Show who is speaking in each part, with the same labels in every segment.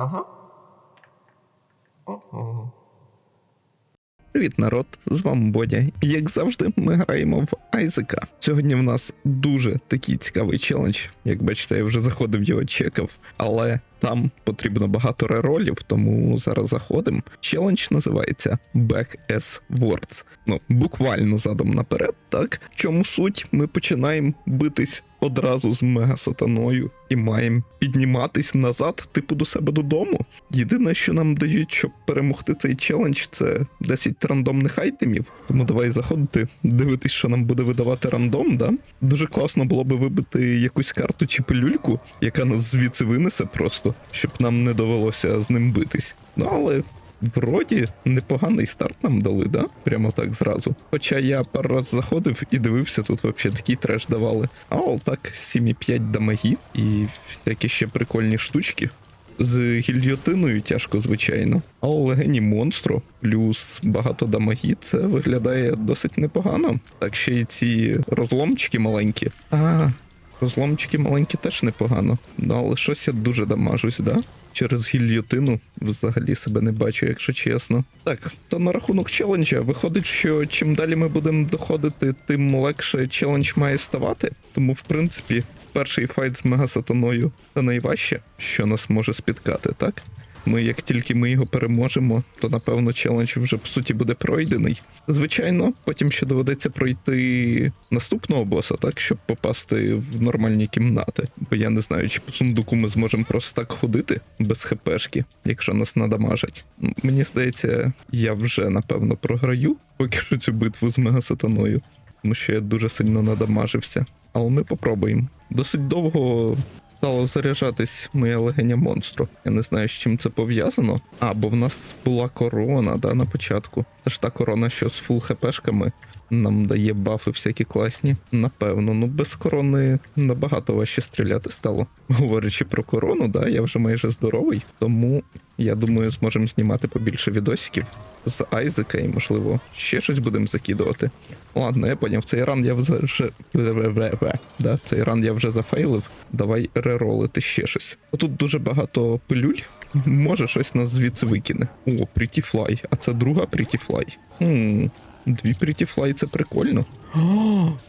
Speaker 1: Ага. О-о.
Speaker 2: Привіт, народ! З вами Бодя. Як завжди, ми граємо в Айзека. Сьогодні в нас дуже такий цікавий челендж. Як бачите, я вже заходив його чекав, але там потрібно багато реролів, тому зараз заходимо. Челендж називається Back as Words. Ну, буквально задом наперед, так? В чому суть? Ми починаємо битись одразу з мегасатаною і маємо підніматись назад, типу до себе додому. Єдине, що нам дають, щоб перемогти цей челендж, це 10 рандомних айтемів. Тому давай заходити, дивитись, що нам буде видавати рандом, да? Дуже класно було би вибити якусь карту чи пилюльку, яка нас звідси винесе просто, щоб нам не довелося з ним битись. Ну але. Вроді непоганий старт нам дали, да? Прямо так зразу. Хоча я пару раз заходив і дивився, тут взагалі такий треш давали. А так 7,5 дамаги і всякі ще прикольні штучки. З гільйотиною тяжко, звичайно. А у легені монстру плюс багато дамаги, це виглядає досить непогано. Так ще й ці розломчики маленькі. А, розломчики маленькі теж непогано. Ну, але щось я дуже дамажусь, да? Через гільйотину взагалі себе не бачу, якщо чесно. Так, то на рахунок челенджа виходить, що чим далі ми будемо доходити, тим легше челендж має ставати. Тому, в принципі, перший файт з мегасатаною це найважче, що нас може спіткати, так? Ми, як тільки ми його переможемо, то напевно челендж вже по суті буде пройдений. Звичайно, потім ще доведеться пройти наступного боса, так, щоб попасти в нормальні кімнати. Бо я не знаю, чи по сундуку ми зможемо просто так ходити без хпшки, якщо нас надамажать. Мені здається, я вже напевно програю поки що цю битву з мегасатаною, тому що я дуже сильно надамажився. Але ми попробуємо. Досить довго стало заряджатись моя легеня монстру. Я не знаю, з чим це пов'язано. А, бо в нас була корона, да, на початку. Це ж та корона, що з фул хпшками нам дає бафи всякі класні. Напевно, ну без корони набагато важче стріляти стало. Говорячи про корону, да, я вже майже здоровий, тому я думаю, зможемо знімати побільше відосиків з Айзека і, можливо, ще щось будемо закидувати. Ладно, я поняв, цей ран я вже. Да, цей ран я вже зафейлив. Давай реролити ще щось. Тут дуже багато пилюль. Може, щось нас звідси викине. О, Pretty Fly. А це друга Pretty Fly. Хм, дві Fly це прикольно.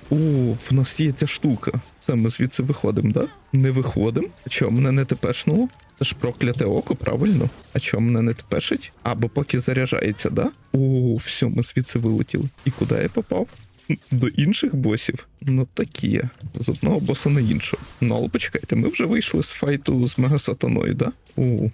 Speaker 2: О, в нас є ця штука. Це ми звідси виходимо, да? Не виходимо. А чого мене не тепешнуло? Це ж прокляте око, правильно? А чого мене не тепешить? Або поки заряджається, да? О, все, ми звідси вилетіли. І куди я попав? До інших босів? Ну такі. З одного боса на іншого. Ну, але почекайте, ми вже вийшли з файту з мегасатаною, да? О,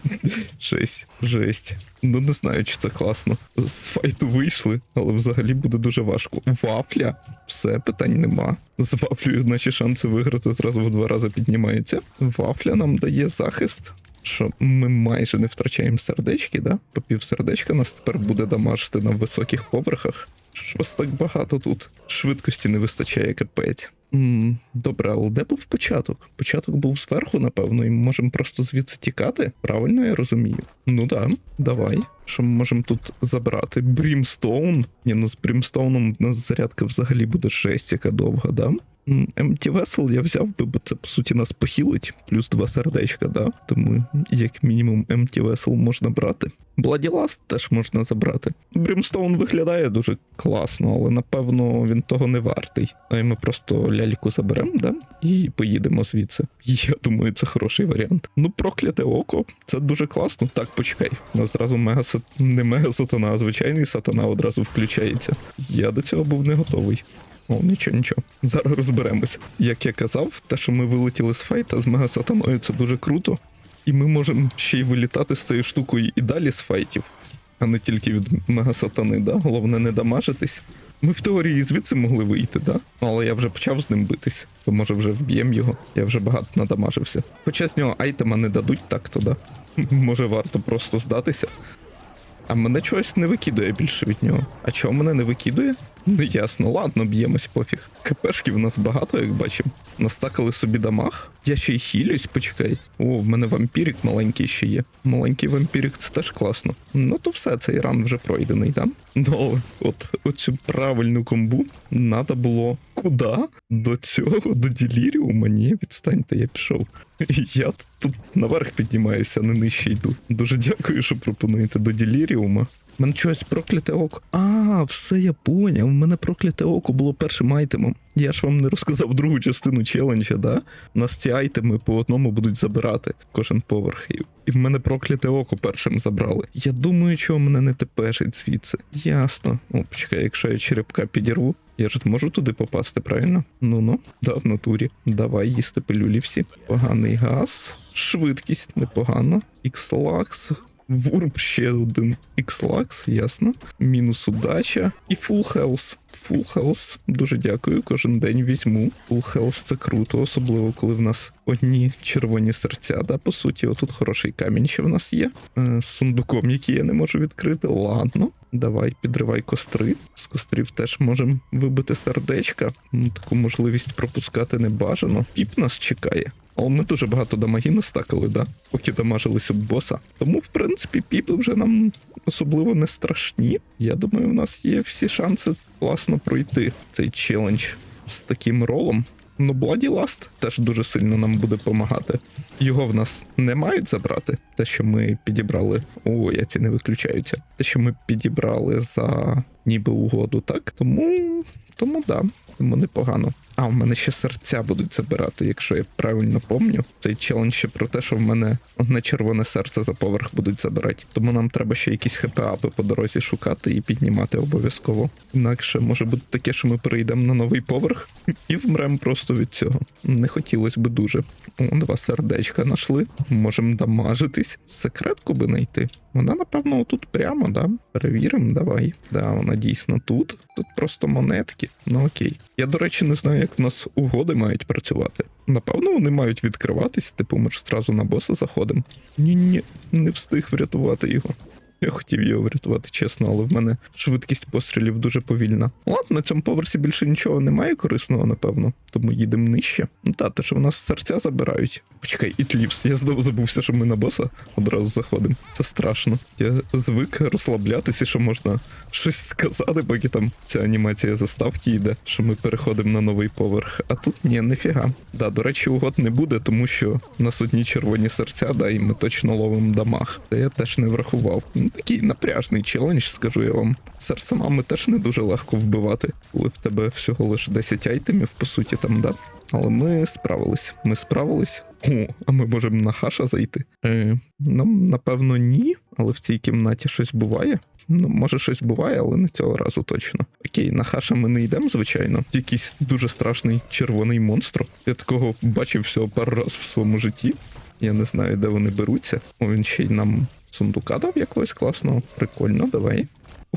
Speaker 2: жесть, жесть. Ну не знаю, чи це класно. З файту вийшли, але взагалі буде дуже важко. Вафля? Все, питань нема. З вафлею наші шанси виграти зразу в два рази піднімаються. Вафля нам дає захист. Що ми майже не втрачаємо сердечки, да? По пів сердечка нас тепер буде дамажити на високих поверхах. Що ж вас так багато тут? Швидкості не вистачає капець. м добре, але де був початок? Початок був зверху, напевно, і ми можемо просто звідси тікати. Правильно я розумію? Ну да, давай. Що ми можемо тут забрати? Брімстоун? Ні, ну з Брімстоуном в нас зарядка взагалі буде жесть, яка довга, да? М, Empty Vessel я взяв би, бо це по суті нас похилить, плюс два сердечка, да? Тому як мінімум Empty Vessel можна брати. Bloody Last теж можна забрати. Brimstone виглядає дуже класно, але напевно він того не вартий. І ми просто ляльку заберемо, да? І поїдемо звідси. Я думаю, це хороший варіант. Ну, прокляте око, це дуже класно. Так, почекай. У нас зразу мега не мега сатана, а звичайний сатана одразу включається. Я до цього був не готовий. О, нічого, нічого. Зараз розберемось. Як я казав, те, що ми вилетіли з файта з мегасатаною, це дуже круто. І ми можемо ще й вилітати з цією штукою і далі з файтів, а не тільки від мегасатани, да? Головне не дамажитись. Ми в теорії звідси могли вийти, да? Але я вже почав з ним битись, то може вже вб'єм його. Я вже багато надамажився. Хоча з нього айтема не дадуть так-то, да? Може варто просто здатися. А мене чогось не викидує більше від нього. А чого мене не викидує? Не ясно, ладно, б'ємось пофіг. КПшків в нас багато, як бачимо. Настакали собі дамаг. Я ще й хілюсь, почекай. О, в мене вампірик маленький ще є. Маленький вампірик це теж класно. Ну то все, цей ран вже пройдений, да? Ну, от оцю правильну комбу треба було Куда? До цього, до Діліріума? Ні, відстаньте, я пішов. Я тут наверх піднімаюся, а не нижче йду. Дуже дякую, що пропонуєте до Діліріума. У мене щось прокляте око. А, все я поняв. У мене прокляте око було першим айтемом. Я ж вам не розказав другу частину челенджа, да? У нас ці айтеми по одному будуть забирати кожен поверх. І в мене прокляте око першим забрали. Я думаю, чого мене не тепешить звідси. Ясно. О, почекай, якщо я черепка підірву, я ж зможу туди попасти, правильно? Ну ну, да, в натурі. Давай їсти пилюлі всі. Поганий газ, швидкість непогано. Ікслакс. Вурб ще один X-Lux, ясно. Мінус удача. І Full Health. Full Health. Дуже дякую. Кожен день візьму. Full Health це круто, особливо коли в нас одні червоні серця. Да, по суті, отут хороший камінь ще в нас є. Е, з сундуком, який я не можу відкрити. Ладно. Давай, підривай костри. З кострів теж можемо вибити сердечка. Таку можливість пропускати не бажано. Піп нас чекає. Але ми дуже багато дамаги настакали, да? поки дамажились об боса. Тому, в принципі, піпи вже нам особливо не страшні. Я думаю, в нас є всі шанси класно пройти цей челендж з таким ролом. Ну, Bloody Last теж дуже сильно нам буде допомагати. Його в нас не мають забрати. Те, що ми підібрали. О, я ці не виключаються. Те, що ми підібрали за ніби угоду, так? Тому. Тому да, тому непогано. А, в мене ще серця будуть забирати, якщо я правильно пам'ятаю. Цей челендж ще про те, що в мене одне червоне серце за поверх будуть забирати. Тому нам треба ще якісь хп-апи по дорозі шукати і піднімати обов'язково. Інакше може бути таке, що ми перейдемо на новий поверх і вмремо просто від цього. Не хотілося би дуже. О, два сердечка знайшли. Можемо дамажитись. Секретку би знайти. Вона, напевно, тут прямо, да? Перевіримо, давай. Да, вона дійсно тут. Тут просто монетки. Ну окей. Я, до речі, не знаю, як в нас угоди мають працювати. Напевно, вони мають відкриватись, типу, ми ж зразу на боса заходимо. Ні-ні, не встиг врятувати його. Я хотів його врятувати, чесно, але в мене швидкість пострілів дуже повільна. Ладно, на цьому поверсі більше нічого немає корисного, напевно, тому їдемо нижче. Ну та, те, що в нас серця забирають. Почекай, ітлівс, я знову забувся, що ми на боса одразу заходимо. Це страшно. Я звик розслаблятися, що можна щось сказати, поки там ця анімація заставки йде, що ми переходимо на новий поверх. А тут ні, нефіга. Да, до речі, угод не буде, тому що в нас одні червоні серця, да, і ми точно ловимо дамаг. Це я теж не врахував. Такий напряжний челендж, скажу я вам. Серце мами теж не дуже легко вбивати, коли в тебе всього лише 10 айтемів, по суті, там, да. Але ми справились. Ми справились. О, а ми можемо на хаша зайти. Е, ну, напевно, ні, але в цій кімнаті щось буває. Ну, може, щось буває, але не цього разу точно. Окей, на хаша ми не йдемо, звичайно. Якийсь дуже страшний червоний монстр. Я такого бачив всього пару раз в своєму житті. Я не знаю, де вони беруться. О, він ще й нам сундука дав якогось класного. Прикольно, давай.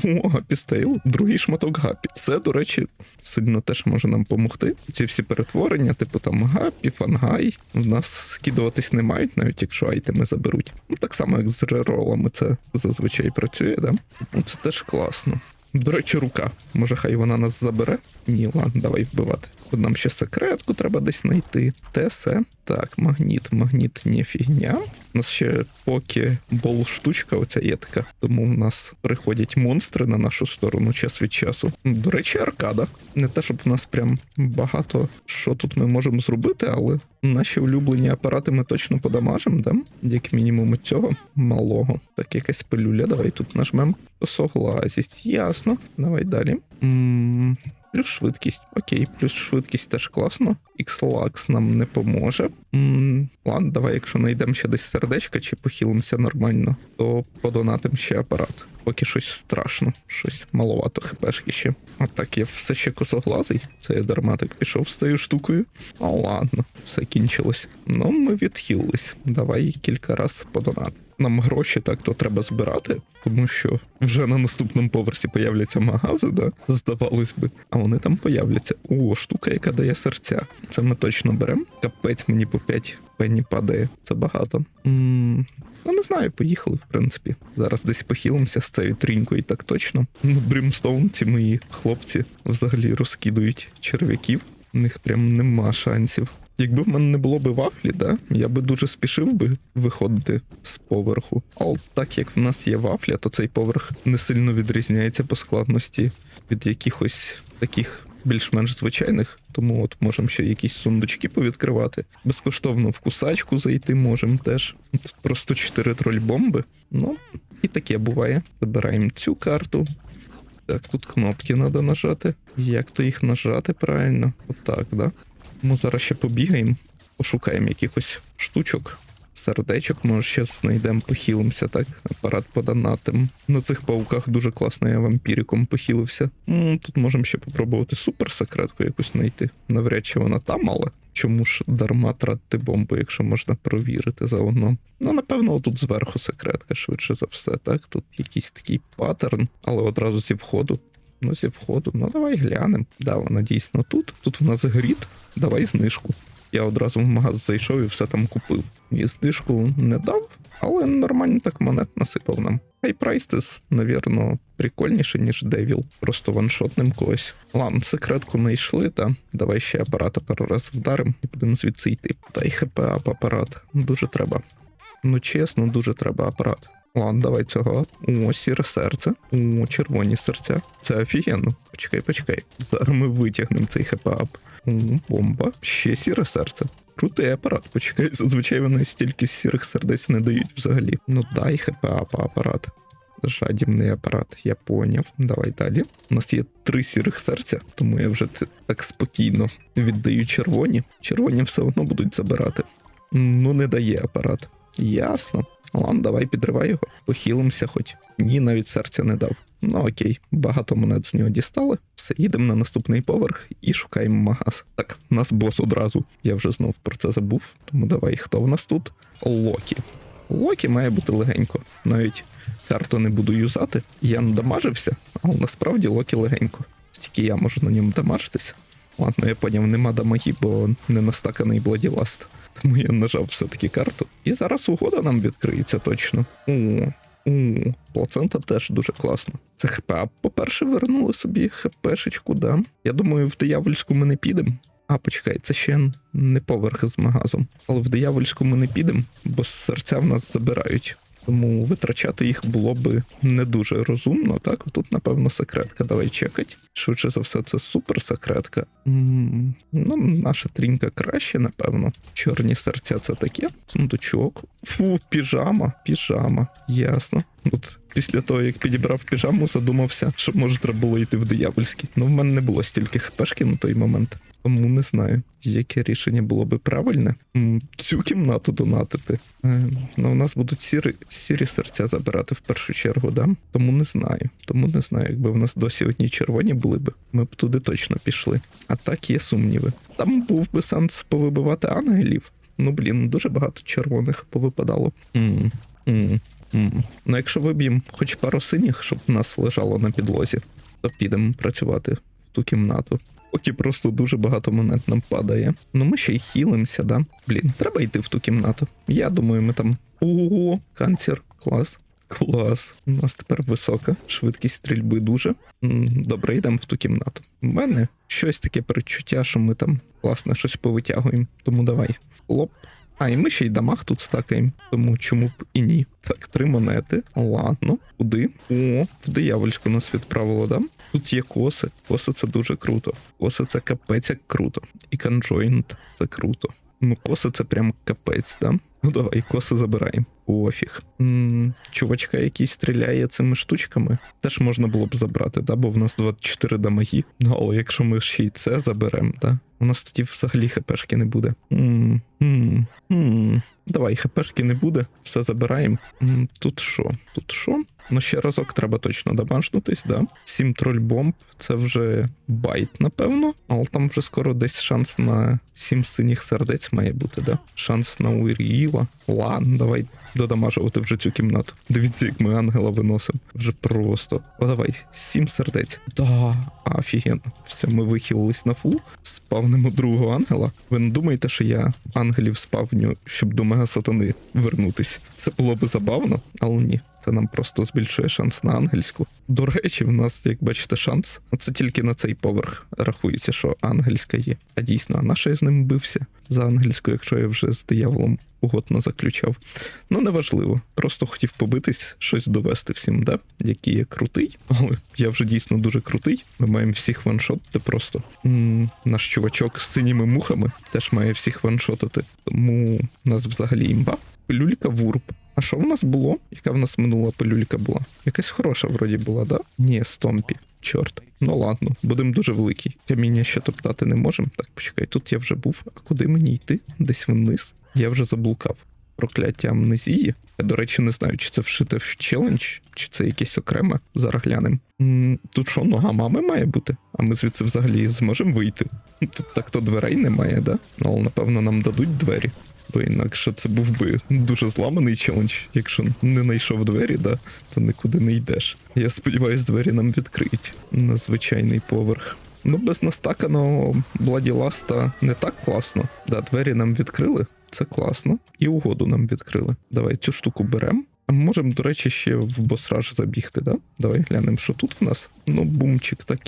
Speaker 2: О, гапістейл, другий шматок гапі. Це, до речі, сильно теж може нам допомогти. Ці всі перетворення, типу там гапі, фангай, в нас скидуватись не мають, навіть якщо айтеми заберуть. Ну так само, як з реролами це зазвичай працює, да? Ну, Це теж класно. До речі, рука. Може, хай вона нас забере? Ні, ладно, давай вбивати. Нам ще секретку треба десь знайти. Тесе. Так, магніт, магніт, не фігня. У нас ще поки бол штучка, оця є така. Тому в нас приходять монстри на нашу сторону час від часу. До речі, аркада. Не те, щоб в нас прям багато що тут ми можемо зробити, але наші улюблені апарати ми точно подамажимо, да? Як мінімум цього малого. Так, якась пилюля. Давай тут нажмемо. Согласість. Ясно. Давай далі. м Плюс швидкість. Окей, плюс швидкість теж класно. X-Lux нам не поможе. м Ладно, давай, якщо знайдемо ще десь сердечка чи похилимося нормально, то подонатим ще апарат. Поки щось страшно, щось маловато хпшки ще. А так, я все ще косоглазий. Це я дарматик пішов з цією штукою. А ладно, все кінчилось. Ну, ми відхилились. Давай кілька раз подонати. Нам гроші так то треба збирати, тому що вже на наступному поверсі появляться магази, да? здавалось би. А вони там появляться. О, штука, яка дає серця. Це ми точно беремо. Капець мені по 5 пенні падає. Це багато. м Ну, не знаю, поїхали, в принципі. Зараз десь похилимося з цією трінькою, так точно. Ну, Брімстоун, ці мої хлопці взагалі розкидують черв'яків. У них прям нема шансів. Якби в мене не було би вафлі, да, я би дуже спішив би виходити з поверху. А от так як в нас є вафля, то цей поверх не сильно відрізняється по складності від якихось таких більш-менш звичайних, тому от можемо ще якісь сундучки повідкривати. Безкоштовно в кусачку зайти можемо теж. Просто 4 троль-бомби. Ну, і таке буває. Забираємо цю карту. Так, тут кнопки треба нажати. Як то їх нажати правильно? Отак, да? Ми зараз ще побігаємо, пошукаємо якихось штучок. Сердечок, може, ще знайдемо, похилимося, так? Апарат подонатим. На цих пауках дуже класно, я вампіриком похилився. Тут можемо ще попробувати суперсекретку якусь знайти. Навряд чи вона там, але чому ж дарма тратити бомбу, якщо можна провірити заодно. Ну, напевно, тут зверху секретка, швидше за все, так? Тут якийсь такий паттерн, але одразу зі входу. Ну, зі входу. Ну, давай глянемо. Да, вона дійсно тут. Тут в нас грід. Давай знижку. Я одразу в магаз зайшов і все там купив. І знижку не дав, але нормально так монет насипав нам. Хай прайстес, навірно, прикольніше, ніж Девіл. Просто ваншотним когось. Ладно, секретку не йшли, та давай ще апарата пару раз вдарим і будемо звідси йти. Та й хп ап апарат. Дуже треба. Ну чесно, дуже треба апарат. Ладно, давай цього. О, сіре серце. О, червоні серця. Це офігенно. Почекай, почекай. Зараз ми витягнемо цей хп-ап. Бомба. Ще сіре серце. Крутий апарат, почекай. Зазвичай вони стільки сірих сердець не дають взагалі. Ну дай хп-ап апарат. Жадібний апарат, я поняв. Давай далі. У нас є три сірих серця, тому я вже так спокійно віддаю червоні. Червоні все одно будуть забирати. Ну, не дає апарат. Ясно. Ладно, давай підривай його, похилимося хоч. Ні, навіть серця не дав. Ну окей, багато монет з нього дістали. Все, їдемо на наступний поверх і шукаємо магаз. Так, нас бос одразу. Я вже знов про це забув. Тому давай, хто в нас тут? Локі. Локі має бути легенько. Навіть карту не буду юзати. Я надамажився, але насправді Локі легенько. Тільки я можу на ньому дамажитись. Ладно, я поняв, нема дамаги, бо не настаканий Бладіласт. Тому я нажав все-таки карту. І зараз угода нам відкриється точно. О, о, плацента теж дуже класно. Це хп. По-перше, вернули собі хпшечку, да. Я думаю, в диявольську ми не підемо. А, почекай, це ще не поверх з магазом. Але в диявольську ми не підемо, бо серця в нас забирають. Тому витрачати їх було би не дуже розумно. Так, тут, напевно, секретка. Давай чекать. Швидше за все, це супер секретка. ну, наша трінька краще, напевно. Чорні серця це таке. Сундучок. Фу, піжама, піжама. Ясно. От після того, як підібрав піжаму, задумався, що може треба було йти в диявольський. Ну, в мене не було стільки хпшки на той момент. Тому не знаю, яке рішення було би правильне. Цю кімнату донатити. Е, ну, у нас будуть сірі, сірі серця забирати в першу чергу, да? Тому не знаю. Тому не знаю, якби в нас досі одні червоні були б, ми б туди точно пішли. А так є сумніви. Там був би сенс повибивати ангелів. Ну блін, дуже багато червоних повипадало. м м Ну, якщо виб'ємо хоч пару синіх, щоб в нас лежало на підлозі, то підемо працювати в ту кімнату. Поки просто дуже багато монет нам падає. Ну ми ще й хілимося, да? Блін, треба йти в ту кімнату. Я думаю, ми там. Ого, канцер, клас. Клас. У нас тепер висока швидкість стрільби дуже. Добре, йдемо в ту кімнату. У мене щось таке перечуття, що ми там класно щось повитягуємо. Тому давай. Лоп. А, і ми ще й дамаг тут стакаємо, тому чому б і ні. Так, три монети. Ладно, куди? О, в диявольську нас відправило, да? Тут є коси. Коси це дуже круто. Коси це капець як круто. І конжойнт це круто. Ну, коси це прям капець, да? Ну давай, коси забираємо. Пофіг. м чувачка, який стріляє цими штучками, теж можна було б забрати, да? бо в нас 24 дамаги. Ну, але якщо ми ще й це заберемо, да? у нас тоді взагалі хпшки не буде. м м м Давай, хпшки не буде, все забираємо. М, Тут що? Тут що? Ну, ще разок треба точно дамажнутись, да? Сім троль бомб, це вже байт, напевно. Але там вже скоро десь шанс на сім синіх сердець має бути, да? Шанс на Уріїла. Ладно, давай додамажувати вже цю кімнату. Дивіться, як ми ангела виносимо. Вже просто. О, давай, сім сердець. Да, офігенно. Все, ми вихилились на фул. Спавнимо другого ангела. Ви не думаєте, що я ангелів спавню, щоб до мега сатани вернутись? Це було би забавно, але ні. Це нам просто збільшує шанс на ангельську. До речі, в нас, як бачите, шанс. Це тільки на цей поверх рахується, що ангельська є. А дійсно, а на що я з ним бився за ангельську, якщо я вже з дияволом угодно заключав. Ну, неважливо. Просто хотів побитись, щось довести всім, да? Який я крутий. Але я вже дійсно дуже крутий. Ми маємо всіх ваншотити просто. м наш чувачок з синіми мухами теж має всіх ваншотити. Тому у нас взагалі імба. Пилюлька вурб. А що в нас було? Яка в нас минула пилюлька була? Якась хороша вроді була, да? Ні, стомпі. Чорт. Ну ладно, будемо дуже великий. Каміння ще топтати не можемо. Так, почекай, тут я вже був. А куди мені йти? Десь вниз. Я вже заблукав. Прокляття амнезії. Я, до речі, не знаю, чи це вшите в челендж, чи це якесь окреме. Зараз глянемо. Тут що, нога мами має бути? А ми звідси взагалі зможемо вийти? Тут так то дверей немає, да? Ну, напевно нам дадуть двері. Бо інакше це був би дуже зламаний челендж. Якщо не знайшов двері, да, то нікуди не йдеш. Я сподіваюся, двері нам відкриють на звичайний поверх. Ну, без настаканого Бладі Ласта не так класно. Да, двері нам відкрили, це класно. І угоду нам відкрили. Давай цю штуку беремо. Можемо, до речі, ще в босраж забігти, да? Давай глянемо, що тут в нас. Ну, бумчик так.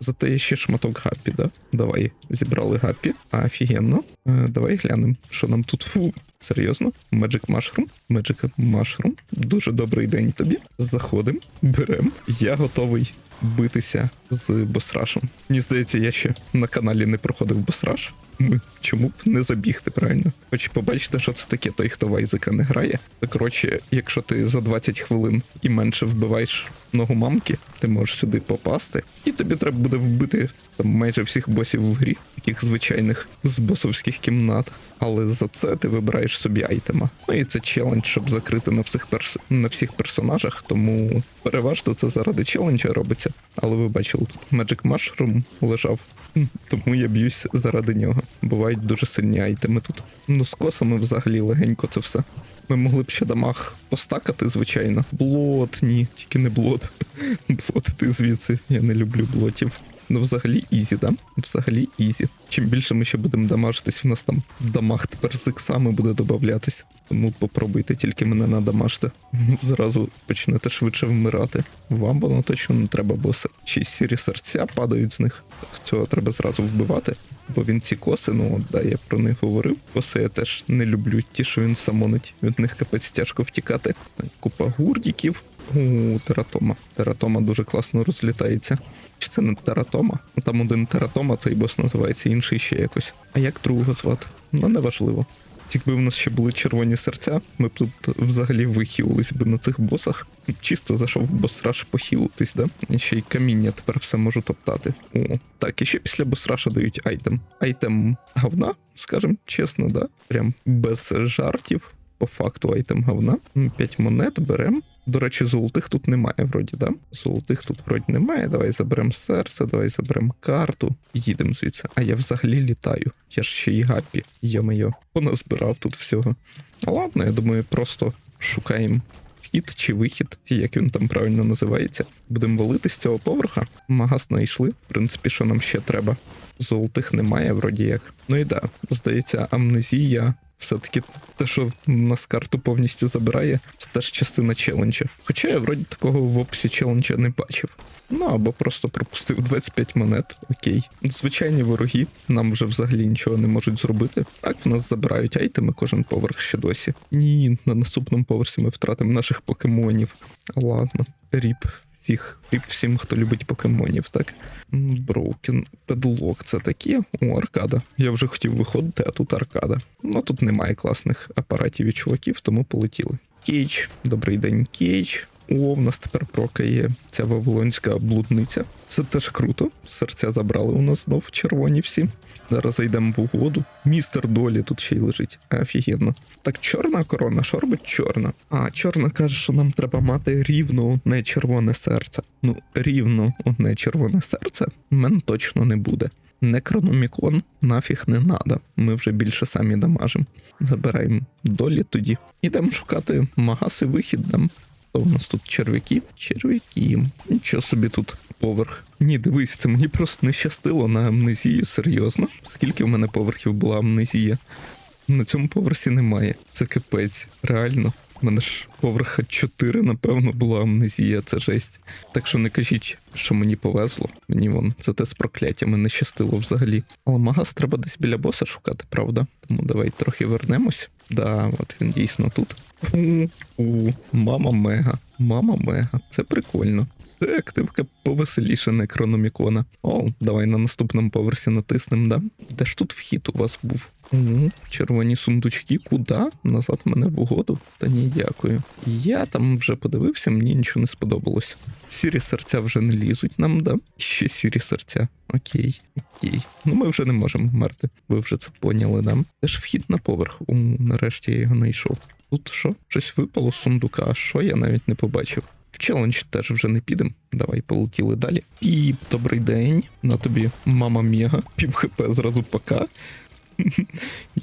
Speaker 2: Зате є ще шматок гапі, да? Давай, зібрали гапі. Офігенно. Е, давай глянемо, що нам тут. Фу, серйозно. Magic Mushroom. Magic Mushroom. Дуже добрий день тобі. Заходимо, беремо. Я готовий битися з босрашем. Мені здається, я ще на каналі не проходив босраш. Ми чому б не забігти, правильно? Хоч побачите, що це таке, той, хто в Айзека не грає. То коротше, якщо ти за 20 хвилин і менше вбиваєш ногу мамки, ти можеш сюди попасти, і тобі треба буде вбити там майже всіх босів в грі, таких звичайних з босовських кімнат. Але за це ти вибираєш собі айтема. Ну і це челендж, щоб закрити на всіх перс... на всіх персонажах, тому переважно це заради челенджа робиться. Але ви бачили, тут Magic Mushroom лежав, тому я б'юсь заради нього. Бувають дуже сильні айтеми тут. Ну, з косами взагалі легенько це все. Ми могли б ще дамаг постакати, звичайно. Блот, ні, тільки не блот. Блот, ти звідси. Я не люблю блотів. Ну, взагалі ізі, да? Взагалі ізі. Чим більше ми ще будемо дамажитись, в нас там дамаг тепер з іксами буде додаватись. Тому попробуйте тільки мене надамажте. Зразу почнете швидше вмирати. Вам воно точно не треба, бо чи сірі серця падають з них. Цього треба зразу вбивати. Бо він ці коси, ну да, я про них говорив. Коси я теж не люблю. Ті, що він самонить. Від них капець тяжко втікати. Купа гурдіків. У тератома. Тератома дуже класно розлітається. Чи це не тератома? Там один тератома, цей бос називається, інший ще якось. А як другого звати? Ну, неважливо. Якби в нас ще були червоні серця, ми б тут взагалі вихилились би на цих босах. Чисто зайшов в босраш похилитись, да? І ще й каміння тепер все можу топтати. О, так, і ще після босраша дають айтем. Айтем говна, скажем чесно, да? Прям без жартів. По факту айтем говна. 5 монет берем. До речі, золотих тут немає, вроді, да? Золотих тут вроді немає. Давай заберемо серце, давай заберемо карту. Їдемо звідси. А я взагалі літаю. Я ж ще й гапі. Йо-моє, поназбирав тут всього. Ну ладно, я думаю, просто шукаємо вхід чи вихід, як він там правильно називається. Будемо валити з цього поверха. Магаз знайшли. В принципі, що нам ще треба. Золотих немає, вроді як. Ну і да, здається, амнезія. Все-таки те, що нас карту повністю забирає, це теж частина челенджа. Хоча я вроді такого в описі челенджа не бачив. Ну або просто пропустив 25 монет, окей. Звичайні вороги нам вже взагалі нічого не можуть зробити. Так, в нас забирають айтеми кожен поверх ще досі. Ні, на наступному поверсі ми втратимо наших покемонів. Ладно, ріп всіх, всім, хто любить покемонів, так? Броукен, педлок, це такі. О, аркада. Я вже хотів виходити, а тут аркада. Ну тут немає класних апаратів і чуваків, тому полетіли. Кейдж, добрий день, Кейдж. О, в нас тепер прокає ця вавилонська блудниця. Це теж круто. Серця забрали у нас знов червоні всі. Зараз зайдемо в угоду. Містер Долі тут ще й лежить. Офігенно. Так, чорна корона, що робить чорна? А, чорна каже, що нам треба мати рівно одне червоне серце. Ну, рівно одне червоне серце в мене точно не буде. Некрономікон нафіг не надо. Ми вже більше самі дамажимо. Забираємо долі тоді. Ідемо шукати магаси вихід дам. Що у нас тут черв'яки? Черв'яки. Нічого собі тут поверх. Ні, дивись, це мені просто не щастило на амнезію, серйозно. Скільки в мене поверхів була амнезія? На цьому поверсі немає. Це капець, реально. У мене ж поверха 4, напевно, була амнезія, це жесть. Так що не кажіть, що мені повезло. Мені вон це те з прокляттями не щастило взагалі. Але магаз треба десь біля боса шукати, правда? Тому давай трохи вернемось. Да, от він дійсно тут. У, мама мега, мама мега, це прикольно. Активка повеселіша некрономікона. О, давай на наступному поверсі натиснем, да? Де ж тут вхід у вас був? Угу. Червоні сундучки, куди? Назад мене в угоду? Та ні, дякую. Я там вже подивився, мені нічого не сподобалось. Сірі серця вже не лізуть нам, да? Ще сірі серця. Окей, окей. Ну ми вже не можемо вмерти. Ви вже це поняли, да? Де ж вхід на поверх? У, нарешті я його знайшов. Тут що? Щось випало з сундука, а що я навіть не побачив. В челендж теж вже не підемо. Давай полетіли далі. І добрий день. На тобі мама Мега. Пів хп зразу пока.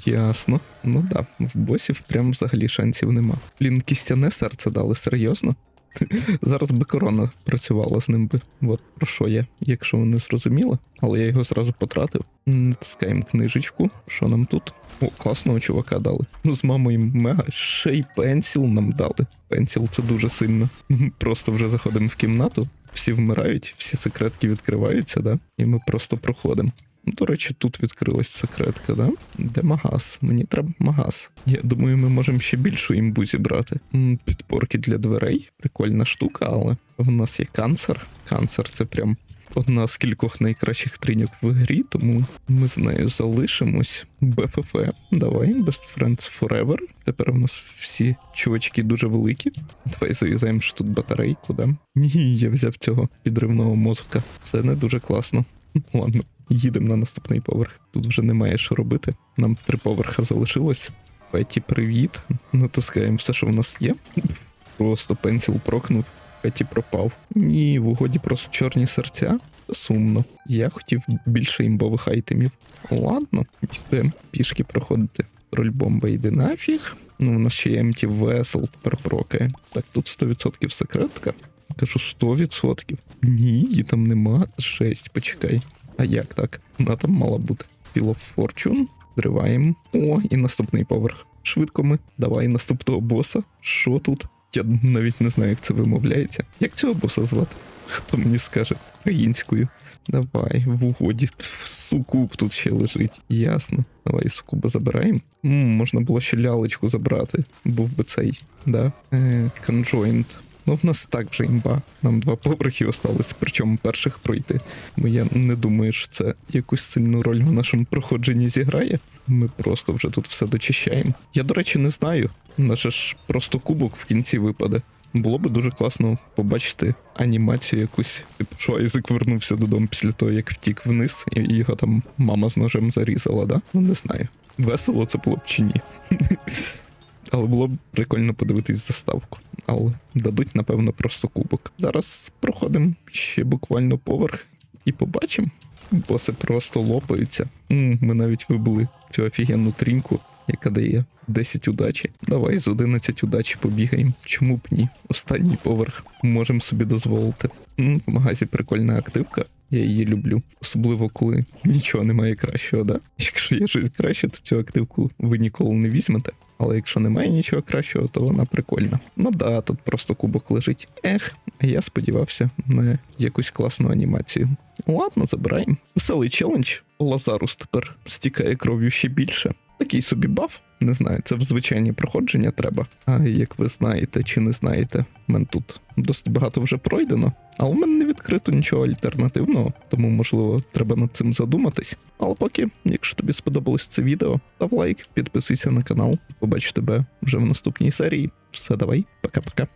Speaker 2: Ясно. Ну да, в босів прям взагалі шансів нема. Блін, кістяне серце дали, серйозно. Зараз би корона працювала з ним би. От про що я, якщо ви не зрозуміли, але я його зразу потратив. Натискаємо книжечку. Що нам тут? О, класного чувака дали. Ну, з мамою мега. Ще й пенсіл нам дали. Пенсіл це дуже сильно. Просто вже заходимо в кімнату, всі вмирають, всі секретки відкриваються, да? І ми просто проходимо. Ну, До речі, тут відкрилась секретка, да? Де магаз? Мені треба магаз. Я думаю, ми можемо ще більшу імбу зібрати. Підпорки для дверей. Прикольна штука, але в нас є канцер. Канцер це прям одна з кількох найкращих триньок в грі, тому ми з нею залишимось. БФФ. Давай, Best Friends Forever. Тепер у нас всі чувачки дуже великі. Давай зав'язаємо, що тут батарейку, да? Ні, я взяв цього підривного мозка. Це не дуже класно. Ладно, їдемо на наступний поверх. Тут вже немає що робити. Нам три поверха залишилось. Петі, привіт. Натискаємо все, що в нас є. Просто пенсіл прокнув. Петі пропав. Ні, в угоді просто чорні серця. Сумно. Я хотів більше імбових айтемів. Ладно, йдемо пішки проходити. Роль бомба йде нафіг. Ну, у нас ще є MT Vessel тепер прокає. Так, тут 100% секретка. Кажу 100%. Ні, її там нема. Жесть, почекай. А як так? Вона там мала бути. Peel of Fortune. Зриваємо. О, і наступний поверх. Швидко ми. Давай наступного боса. Що тут? Я навіть не знаю, як це вимовляється. Як цього боса звати? Хто мені скаже українською? Давай, в угоді. Сукуб тут ще лежить. Ясно. Давай сукуба забираємо. Можна було ще лялечку забрати. Був би цей, да? Е, conjoined. Ну, в нас так же імба. Нам два поверхи осталось, причому перших пройти. Бо я не думаю, що це якусь сильну роль в нашому проходженні зіграє. Ми просто вже тут все дочищаємо. Я, до речі, не знаю. Наше ж просто кубок в кінці випаде. Було би дуже класно побачити анімацію якусь, типу, що Айзек вернувся додому після того, як втік вниз, і його там мама з ножем зарізала, да? Ну не знаю. Весело це було б чи ні. Але було б прикольно подивитись заставку. Але дадуть, напевно, просто кубок. Зараз проходимо ще буквально поверх і побачимо. Боси просто лопаються. М, ми навіть вибили цю офігенну тріньку, яка дає 10 удачі. Давай з 11 удачі побігаємо. Чому б ні? Останній поверх можемо собі дозволити. М, в магазі прикольна активка. Я її люблю, особливо коли нічого немає кращого, да? Якщо є щось краще, то цю активку ви ніколи не візьмете. Але якщо немає нічого кращого, то вона прикольна. Ну да, тут просто кубок лежить. Ех, я сподівався на якусь класну анімацію. Ладно, забираємо. Веселий челендж. Лазарус тепер стікає кров'ю ще більше. Такий собі баф. Не знаю, це в звичайні проходження треба. А як ви знаєте чи не знаєте, мен тут досить багато вже пройдено, а у мене не відкрито нічого альтернативного, тому можливо треба над цим задуматись. Але поки, якщо тобі сподобалось це відео, став лайк, підписуйся на канал, побачу тебе вже в наступній серії. Все, давай, пока-пока.